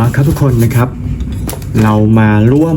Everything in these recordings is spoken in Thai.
มาครับทุกคนนะครับ เรามาร่วม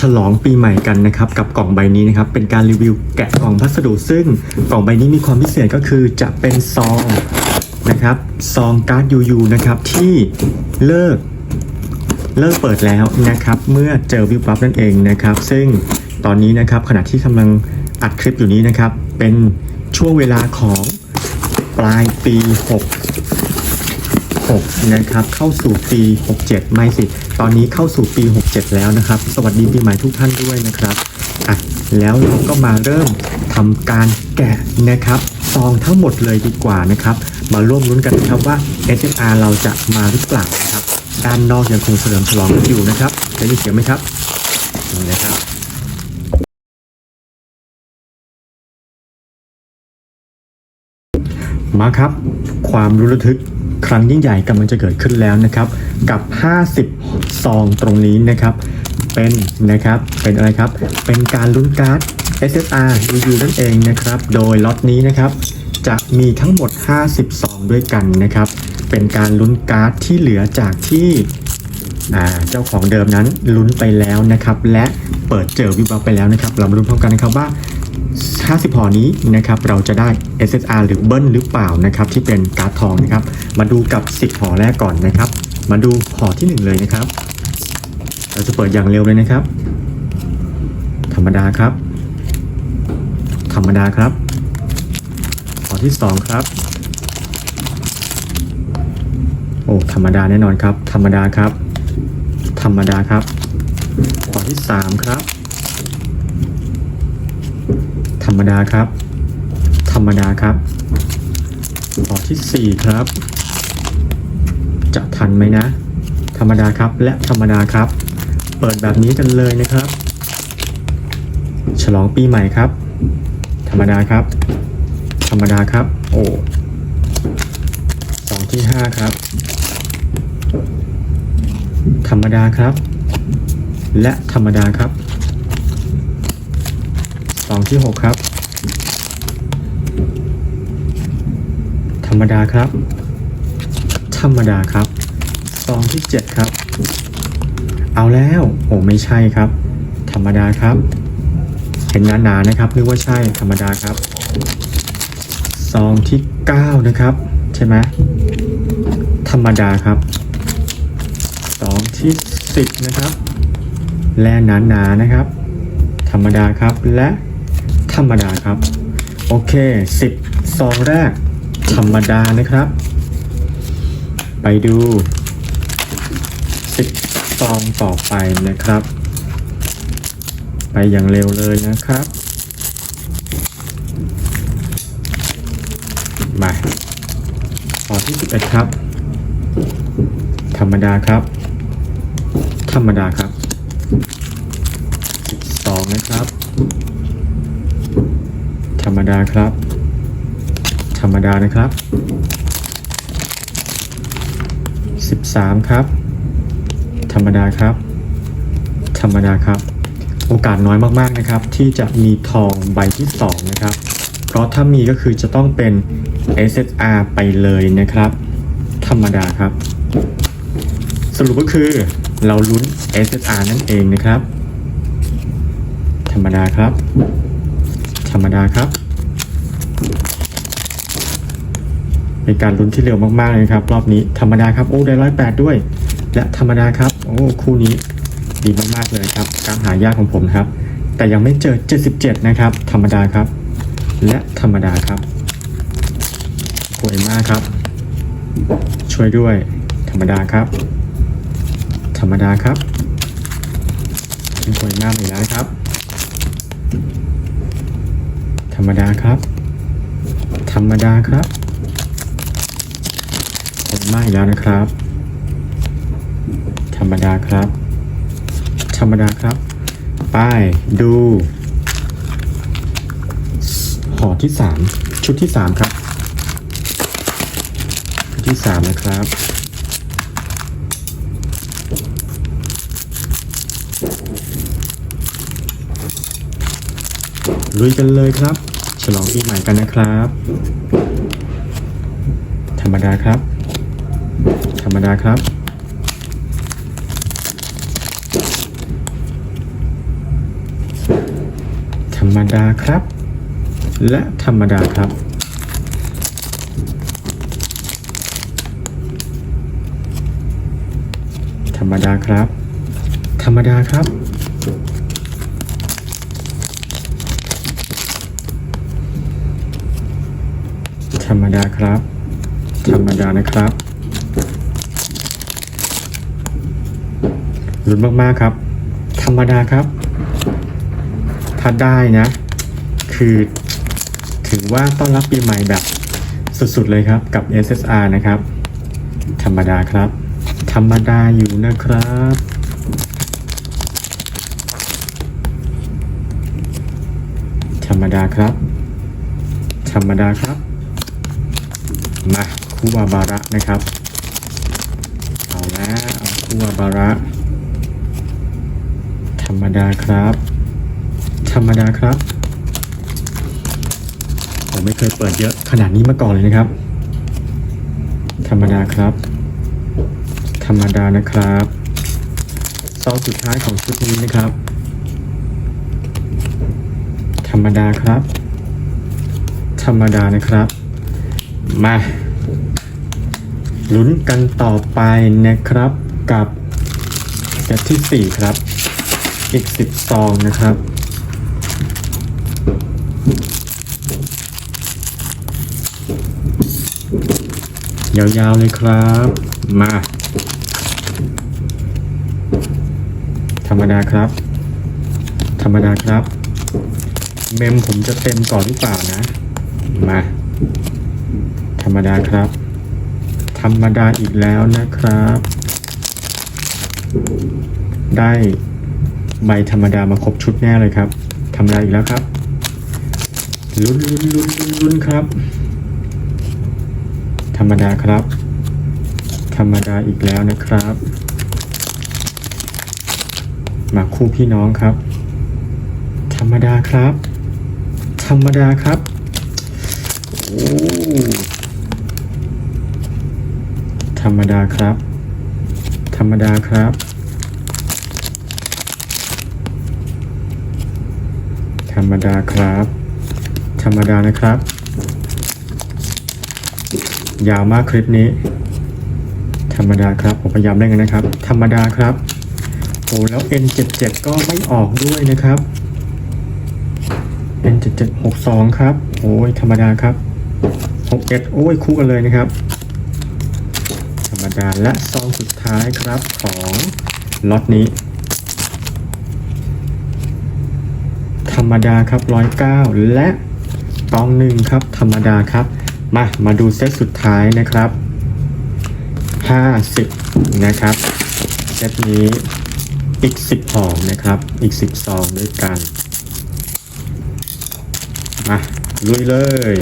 ฉลองปีใหม่กันนะครับกับกล่องใบนี้นะครับ เป็นการรีวิวแกะกล่องพัสดุซึ่งกล่องใบนี้มีความพิเศษก็คือจะเป็นซองนะครับซองการ์ดยูยูนะครับที่เลิกเลิกเปิดแล้วนะครับเมื่อเจอวิบวับนั่นเองนะครับ ซึ่งตอนนี้นะครับขณะที่กำลังอัดคลิปอยู่นี้นะครับ เป็นช่วงเวลาของปลายปี 6 6นะครับเข้าสู่ปี 67 ไม่สิ ตอนนี้เข้าสู่ปี 67 แล้วนะครับ สวัสดีปีใหม่ทุกท่านด้วยนะครับอะแล้วเราก็มาเริ่มทำการแกะนะครับซองทั้งหมดเลยดีกว่านะครับ มาร่วมลุ้นกันนะครับว่า SMR เราจะมาหรือเปล่านะครับด้านนอกยังคงเฉลิมฉลองกันอยู่นะครับได้ยินเสียงไหมครับนี่นะครับมาครับ ความรู้ระทึก ครั้งยิ่งใหญ่กำลังจะเกิดขึ้นแล้วนะครับ กับ 50 ซองตรงนี้นะครับ เป็นนะครับเป็นอะไรครับ เป็นการลุ้นการ์ด SSR UU นั่นเองนะครับ โดยล็อตนี้นะครับ จะมีทั้งหมด 50 ซองด้วยกันนะครับ เป็นการลุ้นการ์ดที่เหลือจากที่เจ้าของเดิมนั้นลุ้นไปแล้วนะครับ และเปิดเจอวิบวับไปแล้วนะครับ เรามาลุ้นพร้อมกันนะครับว่า 50ห่อนี้นะครับเราจะได้ SSR หรือเบิ้ลหรือเปล่านะครับที่เป็นการ์ดทองนะครับ มาดูกับ 10ห่อแรกก่อนนะครับ มาดูห่อที่ 1 เลยนะครับ เราจะเปิดอย่างเร็วเลยนะครับ ธรรมดาครับ ธรรมดาครับห่อที่ 2 ครับ โอ้ธรรมดาแน่นอนครับ ธรรมดาครับ ธรรมดาครับห่อที่ 3 ครับ ธ รรมดาครับ ธรรมดาครับข้อที่ 4 ครับ จะทันไหมนะ ธรรมดาครับและธรรมดาครับ เปิดแบบนี้กันเลยนะครับ ฉลองปีใหม่ครับ ธรรมดาครับ ธรรมดาครับ โอ้สองที่5ครับ ธรรมดาครับ และธรรมดาครับ สองที่หกครับ ธรรมดาครับ ธรรมดาครับซองที่เจ็ดครับ เอาแล้วโอ้ไม่ใช่ครับ ธรรมดาครับ เห็นหนาๆนะครับนึกว่าใช่ธรรมดาครับซองที่เก้านะครับ ใช่ไหมธรรมดาครับซองที่สิบนะครับ และหนาๆนะครับ ธรรมดาครับและ ธรรมดาครับ โอเค10ซองแรก ธรรมดานะครับ ไปดู10ซองต่อไปนะครับ ไปอย่างเร็วเลยนะครับมาขอที่11ครับ ธรรมดาครับ ธรรมดาครับสองนะครับ รรมดาครับ ธรรมดานะครับสิบสามครับ ธรรมดาครับ ธรรมดาครับ โอกาสน้อยมากๆนะครับ ที่จะมีทองใบที่สองนะครับ เพราะถ้ามีก็คือจะต้องเป็น SSR ไปเลยนะครับ ธรรมดาครับ สรุปก็คือเราลุ้น SSR นั่นเองนะครับ ธรรมดาครับ ธรรมดาครับ เป็นการลุ้นที่เร็วมากๆเลยครับ รอบนี้ธรรมดาครับ โอ้ได้ร้อยแปดด้วย และธรรมดาครับ โอ้คู่นี้ดีมากๆเลยครับ การหายากของผมครับ แต่ยังไม่เจอ 77 นะครับ ธรรมดาครับ และธรรมดาครับสวยมากครับ ช่วยด้วย ธรรมดาครับ ธรรมดาครับสวยมากเลยนะครับ ธ รรมดาครับ ธรรมดาครับสวยมากอีกแล้วนะครับ ธรรมดาครับ ธรรมดาครับ ไปดู ห่อที่สามชุดที่สามครับชุดที่สามนะครับลุยกันเลยครับ ลองปีใหม่กันนะครับ ธรรมดาครับ ธรรมดาครับ ธรรมดาครับ และธรรมดาครับธรรมดาครับ ธรรมดาครับ ธรรมดาครับ ธรรมดานะครับลุ้นมากๆครับ ธรรมดาครับ ถ้าได้นะ คือถือว่าต้อนรับปีใหม่แบบสุดๆเลยครับกับ SSR นะครับ ธรรมดาครับ ธรรมดาอยู่นะครับธรรมดาครับ ธรรมดาครับ มาคูวาบาระนะครับ เอาแล้วเอาคูวาบาระ ธรรมดาครับ ธรรมดาครับ ผมไม่เคยเปิดเยอะขนาดนี้มาก่อนเลยนะครับ ธรรมดาครับ ธรรมดานะครับซองสุดท้ายของชุดนี้นะครับ ธรรมดาครับ ธรรมดานะครับ มาลุ้นกันต่อไปนะครับกับเซตที่ 4 ครับ อีก 10 ซองนะครับ ยาวๆเลยครับ มา ธรรมดาครับ ธรรมดาครับ เมมผมจะเต็มก่อนหรือเปล่านะ มา รรมดาครับ ธรรมดาอีกแล้วนะครับ ได้ใบธรรมดามาครบชุดแน่เลยครับ ธรรมดาอีกแล้วครับ ลุ้นลุ้นลุ้นลุ้นลุ้นครับ ธรรมดาครับ ธรรมดาอีกแล้วนะครับ มาคู่พี่น้องครับ ธรรมดาครับ ธรรมดาครับ โอ้ ธรรมดาครับ ธรรมดาครับ ธรรมดาครับ ธรรมดานะครับ ยาวมากคลิปนี้ ธรรมดาครับ ผมพยายามเล่นกันนะครับ ธรรมดาครับโอ้แล้ว N77 ก็ไม่ออกด้วยนะครับ N7762 ครับ โอ้ยธรรมดาครับ61โอ้ยคู่กันเลยนะครับ รมดาและซองสุดท้ายครับของล็อตนี้ ธรรมดาครับ109และตองหนึ่งครับ ธรรมดาครับ มามาดูเซตสุดท้ายนะครับ50นะครับ เซตนี้อีก10ห่อนะครับ อีก10ซองด้วยกัน มาลุยเลย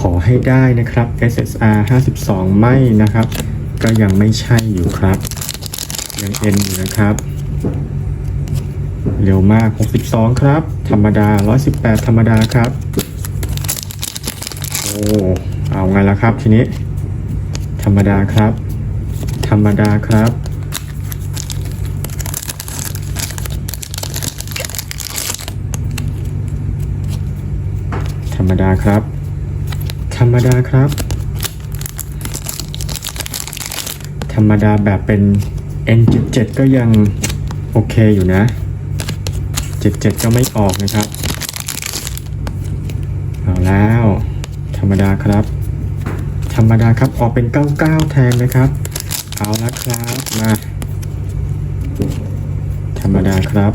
ขอให้ได้นะครับ SSR 52 ไม่นะครับ ก็ยังไม่ใช่อยู่ครับ ยัง N อยู่นะครับ เร็วมาก 62 ครับ ธรรมดา 118 ธรรมดาครับ โอ้เอาไงล่ะครับทีนี้ ธรรมดาครับ ธรรมดาครับธรรมดาครับ ธรรมดาครับ ธรรมดาแบบเป็น N77 ก็ยังโอเคอยู่นะ 77 ก็ไม่ออกนะครับ เอาแล้ว ธรรมดาครับ ธรรมดาครับออกเป็น 99 แทนนะครับ เอาละครับมาธรรมดาครับ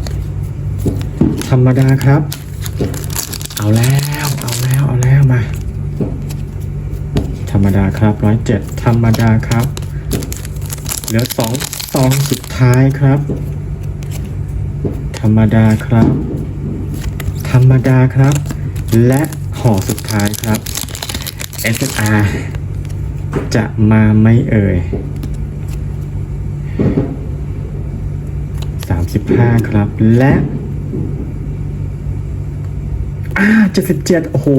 ธรรมดาครับ เอาแล้วเอาแล้ว เอาแล้วมา ธ รรมดาครับร้อยเจ็ดธรรมดาครับ เหลือสองซองสุดท้ายครับ ธรรมดาครับ ธรรมดาครับ และห่อสุดท้ายครับ SSR จะมาไม่เอ่ย35ครับ และอ่า77โอ้โห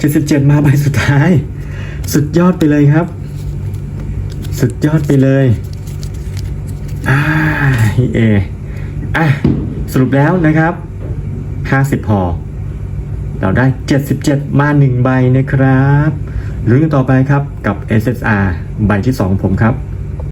77 มาใบสุดท้าย สุดยอดไปเลยครับ สุดยอดไปเลยอ่าอีเออะสรุปแล้วนะครับ 50พอเราได้ 77 มา 1 ใบนะครับลุ้นกันต่อไปครับกับ SSR ใบที่ 2 ผมครับ